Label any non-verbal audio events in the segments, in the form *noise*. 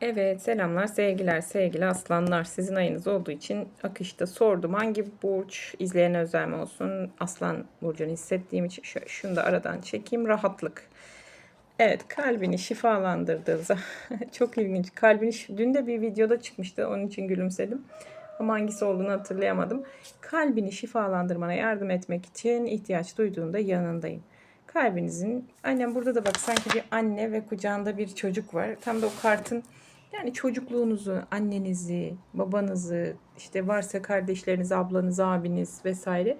Evet, selamlar, sevgiler, sevgili aslanlar. Sizin ayınız olduğu için akışta sordum. Hangi burç izleyene özel mi olsun? Aslan burcunu hissettiğim için şöyle şunu da aradan çekeyim. Rahatlık. Evet, kalbini şifalandırdığı zaman *laughs* çok ilginç. Kalbini dün de bir videoda çıkmıştı. Onun için gülümsedim. Ama hangisi olduğunu hatırlayamadım. Kalbini şifalandırmana yardım etmek için ihtiyaç duyduğunda yanındayım. Kalbinizin, annem burada da bak sanki bir anne ve kucağında bir çocuk var. Tam da o kartın yani çocukluğunuzu, annenizi, babanızı, işte varsa kardeşleriniz, ablanız, abiniz vesaire.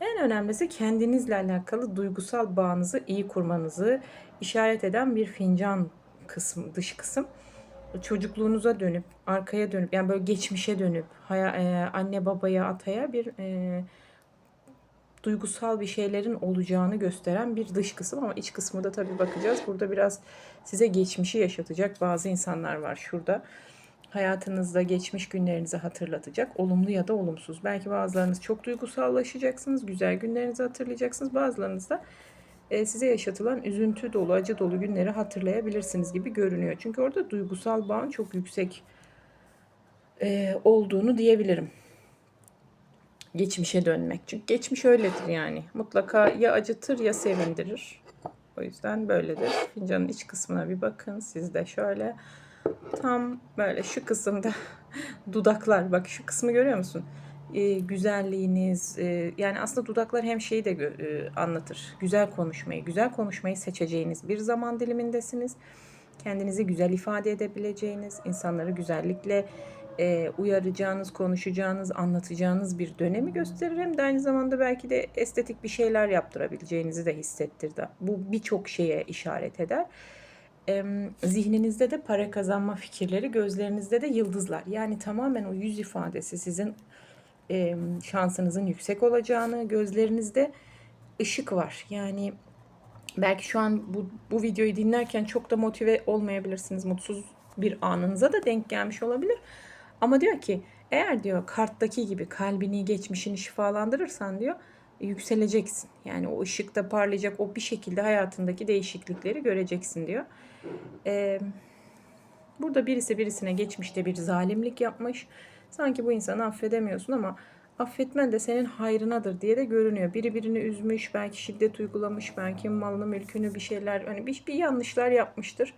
En önemlisi kendinizle alakalı duygusal bağınızı iyi kurmanızı işaret eden bir fincan kısmı, dış kısım. Çocukluğunuza dönüp, arkaya dönüp, yani böyle geçmişe dönüp, haya, e, anne babaya, ataya bir e, duygusal bir şeylerin olacağını gösteren bir dış kısım ama iç kısmı da tabii bakacağız. Burada biraz size geçmişi yaşatacak bazı insanlar var şurada. Hayatınızda geçmiş günlerinizi hatırlatacak. Olumlu ya da olumsuz. Belki bazılarınız çok duygusallaşacaksınız. Güzel günlerinizi hatırlayacaksınız. Bazılarınız da e, size yaşatılan üzüntü dolu, acı dolu günleri hatırlayabilirsiniz gibi görünüyor. Çünkü orada duygusal bağın çok yüksek e, olduğunu diyebilirim geçmişe dönmek. Çünkü geçmiş öyledir yani. Mutlaka ya acıtır ya sevindirir. O yüzden böyledir. Fincanın iç kısmına bir bakın. Siz de şöyle tam böyle şu kısımda *laughs* dudaklar. Bak şu kısmı görüyor musun? Ee, güzelliğiniz e, yani aslında dudaklar hem şeyi de e, anlatır. Güzel konuşmayı, güzel konuşmayı seçeceğiniz bir zaman dilimindesiniz. Kendinizi güzel ifade edebileceğiniz, insanları güzellikle e, uyaracağınız, konuşacağınız, anlatacağınız bir dönemi gösterir. Hem de aynı zamanda belki de estetik bir şeyler yaptırabileceğinizi de hissettirdi. Bu birçok şeye işaret eder. E, zihninizde de para kazanma fikirleri, gözlerinizde de yıldızlar. Yani tamamen o yüz ifadesi sizin e, şansınızın yüksek olacağını, gözlerinizde ışık var. Yani belki şu an bu, bu videoyu dinlerken çok da motive olmayabilirsiniz. Mutsuz bir anınıza da denk gelmiş olabilir. Ama diyor ki eğer diyor karttaki gibi kalbini, geçmişini şifalandırırsan diyor yükseleceksin. Yani o ışıkta parlayacak, o bir şekilde hayatındaki değişiklikleri göreceksin diyor. Ee, burada birisi birisine geçmişte bir zalimlik yapmış. Sanki bu insanı affedemiyorsun ama affetmen de senin hayrınadır diye de görünüyor. Biri birini üzmüş, belki şiddet uygulamış, belki malını, mülkünü bir şeyler, hani bir, bir yanlışlar yapmıştır.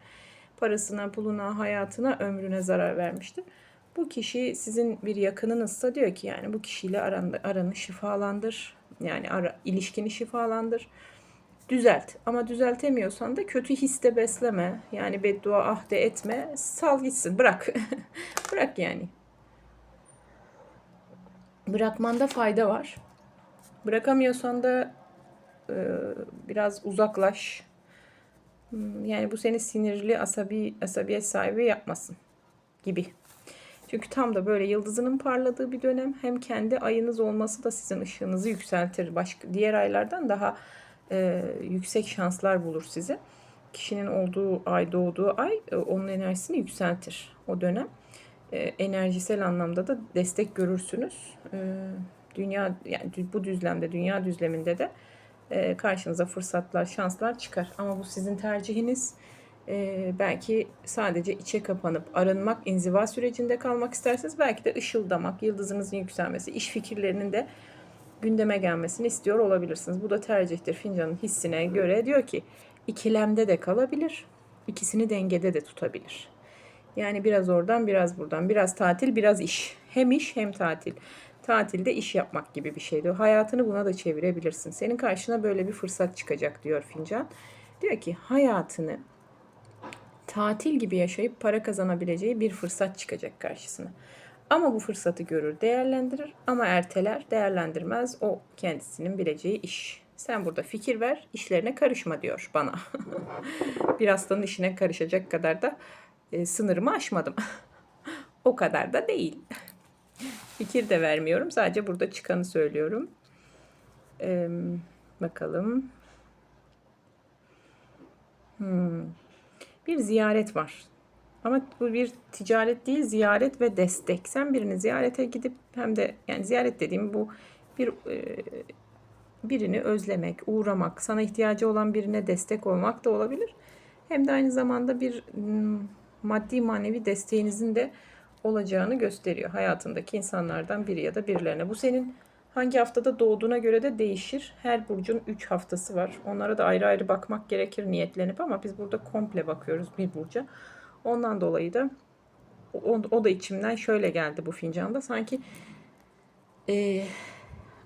Parasına, puluna, hayatına, ömrüne zarar vermiştir. Bu kişi sizin bir yakınınızsa diyor ki yani bu kişiyle aranı, aranı şifalandır. Yani ara, ilişkini şifalandır. Düzelt. Ama düzeltemiyorsan da kötü histe besleme. Yani beddua ah de etme. Sal gitsin. Bırak. *laughs* Bırak yani. Bırakmanda fayda var. Bırakamıyorsan da e, biraz uzaklaş. Hmm, Yani bu seni sinirli, asabi, asabiyet sahibi yapmasın gibi. Çünkü tam da böyle yıldızının parladığı bir dönem hem kendi ayınız olması da sizin ışığınızı yükseltir. Başka diğer aylardan daha e, yüksek şanslar bulur sizi. Kişinin olduğu ay, doğduğu ay e, onun enerjisini yükseltir o dönem. E, enerjisel anlamda da destek görürsünüz. E, dünya yani bu düzlemde, dünya düzleminde de e, karşınıza fırsatlar, şanslar çıkar. Ama bu sizin tercihiniz. E, belki sadece içe kapanıp arınmak, inziva sürecinde kalmak isterseniz belki de ışıldamak, yıldızınızın yükselmesi, iş fikirlerinin de gündeme gelmesini istiyor olabilirsiniz. Bu da tercihtir. Fincanın hissine göre diyor ki ikilemde de kalabilir, ikisini dengede de tutabilir. Yani biraz oradan, biraz buradan, biraz tatil, biraz iş. Hem iş hem tatil. Tatilde iş yapmak gibi bir şeydi. Hayatını buna da çevirebilirsin. Senin karşına böyle bir fırsat çıkacak diyor fincan. Diyor ki hayatını tatil gibi yaşayıp para kazanabileceği bir fırsat çıkacak karşısına. Ama bu fırsatı görür, değerlendirir ama erteler, değerlendirmez. O kendisinin bileceği iş. Sen burada fikir ver, işlerine karışma diyor bana. *laughs* bir hastanın işine karışacak kadar da e, sınırımı aşmadım. *laughs* o kadar da değil. *laughs* Fikir de vermiyorum. Sadece burada çıkanı söylüyorum. Ee, bakalım. Hmm. Bir ziyaret var. Ama bu bir ticaret değil, ziyaret ve destek. Sen birini ziyarete gidip hem de yani ziyaret dediğim bu bir e, birini özlemek, uğramak, sana ihtiyacı olan birine destek olmak da olabilir. Hem de aynı zamanda bir mm, maddi manevi desteğinizin de olacağını gösteriyor. Hayatındaki insanlardan biri ya da birilerine. Bu senin hangi haftada doğduğuna göre de değişir. Her burcun 3 haftası var. Onlara da ayrı ayrı bakmak gerekir niyetlenip ama biz burada komple bakıyoruz bir burca. Ondan dolayı da o, o da içimden şöyle geldi bu fincanda. Sanki eee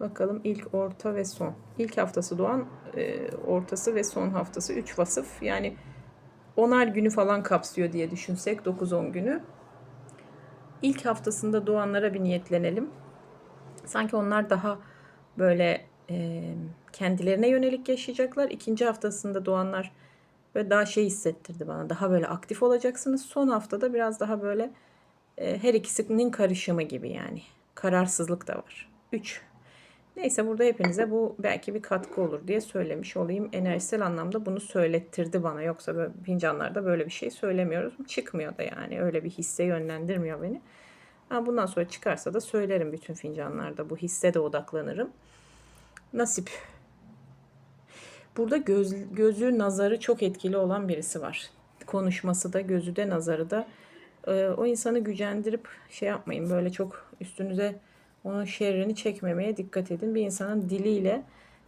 Bakalım ilk, orta ve son. İlk haftası doğan, e, ortası ve son haftası 3 vasıf. Yani onar günü falan kapsıyor diye düşünsek 9-10 günü. İlk haftasında doğanlara bir niyetlenelim. Sanki onlar daha böyle e, kendilerine yönelik yaşayacaklar. İkinci haftasında doğanlar ve daha şey hissettirdi bana. Daha böyle aktif olacaksınız. Son haftada biraz daha böyle e, her ikisinin karışımı gibi yani. Kararsızlık da var. 3 Neyse burada hepinize bu belki bir katkı olur diye söylemiş olayım. Enerjisel anlamda bunu söylettirdi bana. Yoksa böyle fincanlarda böyle bir şey söylemiyoruz. Çıkmıyor da yani öyle bir hisse yönlendirmiyor beni. Ha, bundan sonra çıkarsa da söylerim bütün fincanlarda. Bu hisse de odaklanırım. Nasip. Burada göz, gözü, nazarı çok etkili olan birisi var. Konuşması da, gözü de, nazarı da. Ee, o insanı gücendirip şey yapmayın. Böyle çok üstünüze onun şerrini çekmemeye dikkat edin. Bir insanın diliyle,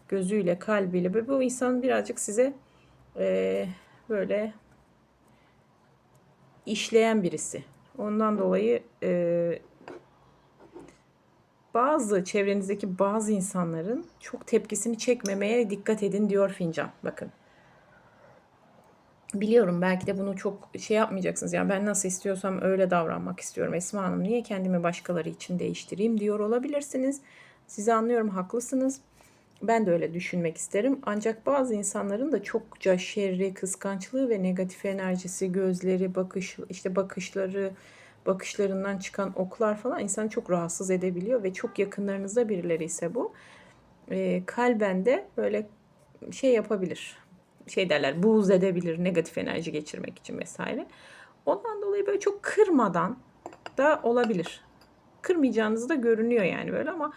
gözüyle, kalbiyle ve bu insan birazcık size e, böyle işleyen birisi. Ondan dolayı e, bazı çevrenizdeki bazı insanların çok tepkisini çekmemeye dikkat edin diyor fincan. Bakın. Biliyorum belki de bunu çok şey yapmayacaksınız. Yani ben nasıl istiyorsam öyle davranmak istiyorum. Esma Hanım niye kendimi başkaları için değiştireyim diyor olabilirsiniz. Sizi anlıyorum haklısınız. Ben de öyle düşünmek isterim. Ancak bazı insanların da çokça şerri, kıskançlığı ve negatif enerjisi, gözleri, bakış, işte bakışları, bakışlarından çıkan oklar falan insanı çok rahatsız edebiliyor ve çok yakınlarınızda birileri ise bu e, kalben de böyle şey yapabilir şey derler buğz edebilir negatif enerji geçirmek için vesaire. Ondan dolayı böyle çok kırmadan da olabilir. Kırmayacağınız da görünüyor yani böyle ama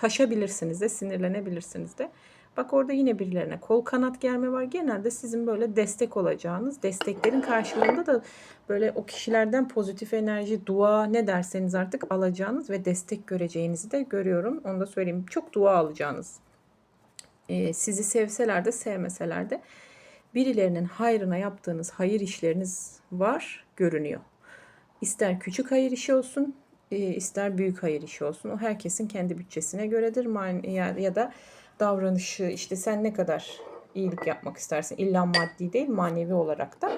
taşabilirsiniz de sinirlenebilirsiniz de. Bak orada yine birilerine kol kanat germe var. Genelde sizin böyle destek olacağınız, desteklerin karşılığında da böyle o kişilerden pozitif enerji, dua ne derseniz artık alacağınız ve destek göreceğinizi de görüyorum. Onu da söyleyeyim. Çok dua alacağınız. Ee, sizi sevseler de sevmeseler de birilerinin hayrına yaptığınız hayır işleriniz var, görünüyor. İster küçük hayır işi olsun, ister büyük hayır işi olsun. O herkesin kendi bütçesine göredir. Ya da davranışı işte sen ne kadar iyilik yapmak istersin. İlla maddi değil manevi olarak da.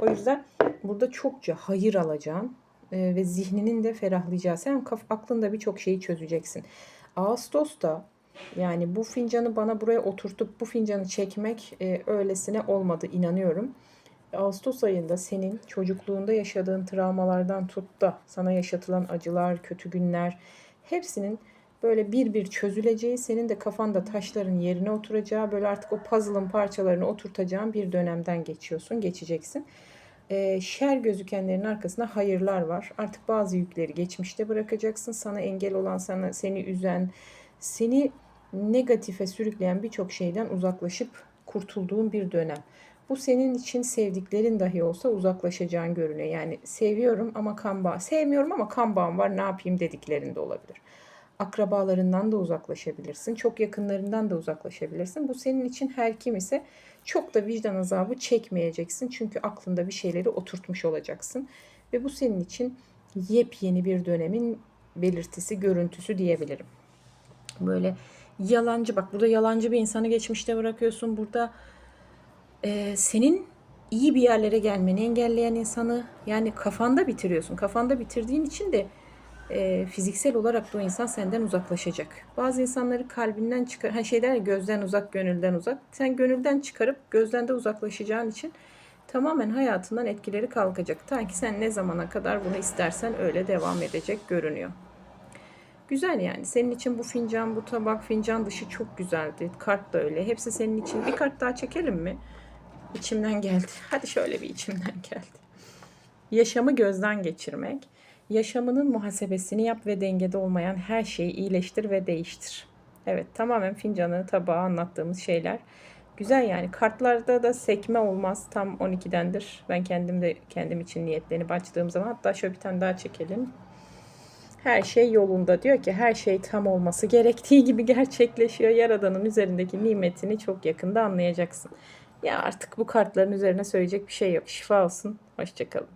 O yüzden burada çokça hayır alacağın e, ve zihninin de ferahlayacağı. Sen aklında birçok şeyi çözeceksin. Ağustos'ta yani bu fincanı bana buraya oturtup bu fincanı çekmek e, öylesine olmadı inanıyorum. Ağustos ayında senin çocukluğunda yaşadığın travmalardan tut da sana yaşatılan acılar, kötü günler hepsinin böyle bir bir çözüleceği, senin de kafanda taşların yerine oturacağı, böyle artık o puzzle'ın parçalarını oturtacağın bir dönemden geçiyorsun, geçeceksin. E, şer gözükenlerin arkasında hayırlar var. Artık bazı yükleri geçmişte bırakacaksın. Sana engel olan, sana seni üzen, seni negatife sürükleyen birçok şeyden uzaklaşıp kurtulduğun bir dönem. Bu senin için sevdiklerin dahi olsa uzaklaşacağın görünüyor. Yani seviyorum ama kan bağı, sevmiyorum ama kan bağım var ne yapayım dediklerinde olabilir. Akrabalarından da uzaklaşabilirsin. Çok yakınlarından da uzaklaşabilirsin. Bu senin için her kim ise çok da vicdan azabı çekmeyeceksin. Çünkü aklında bir şeyleri oturtmuş olacaksın. Ve bu senin için yepyeni bir dönemin belirtisi, görüntüsü diyebilirim. Böyle yalancı bak burada yalancı bir insanı geçmişte bırakıyorsun. Burada e, senin iyi bir yerlere gelmeni engelleyen insanı yani kafanda bitiriyorsun. Kafanda bitirdiğin için de e, fiziksel olarak da o insan senden uzaklaşacak. Bazı insanları kalbinden çıkar, hani şey gözden uzak, gönülden uzak. Sen gönülden çıkarıp gözden de uzaklaşacağın için tamamen hayatından etkileri kalkacak. Ta ki sen ne zamana kadar bunu istersen öyle devam edecek görünüyor. Güzel yani. Senin için bu fincan, bu tabak, fincan dışı çok güzeldi. Kart da öyle. Hepsi senin için. Bir kart daha çekelim mi? İçimden geldi. Hadi şöyle bir içimden geldi. Yaşamı gözden geçirmek. Yaşamının muhasebesini yap ve dengede olmayan her şeyi iyileştir ve değiştir. Evet tamamen fincanı, tabağı anlattığımız şeyler. Güzel yani. Kartlarda da sekme olmaz. Tam 12'dendir. Ben kendim de kendim için niyetlenip açtığım zaman hatta şöyle bir tane daha çekelim. Her şey yolunda diyor ki her şey tam olması gerektiği gibi gerçekleşiyor. Yaradanın üzerindeki nimetini çok yakında anlayacaksın. Ya artık bu kartların üzerine söyleyecek bir şey yok. Şifa olsun. Hoşçakalın.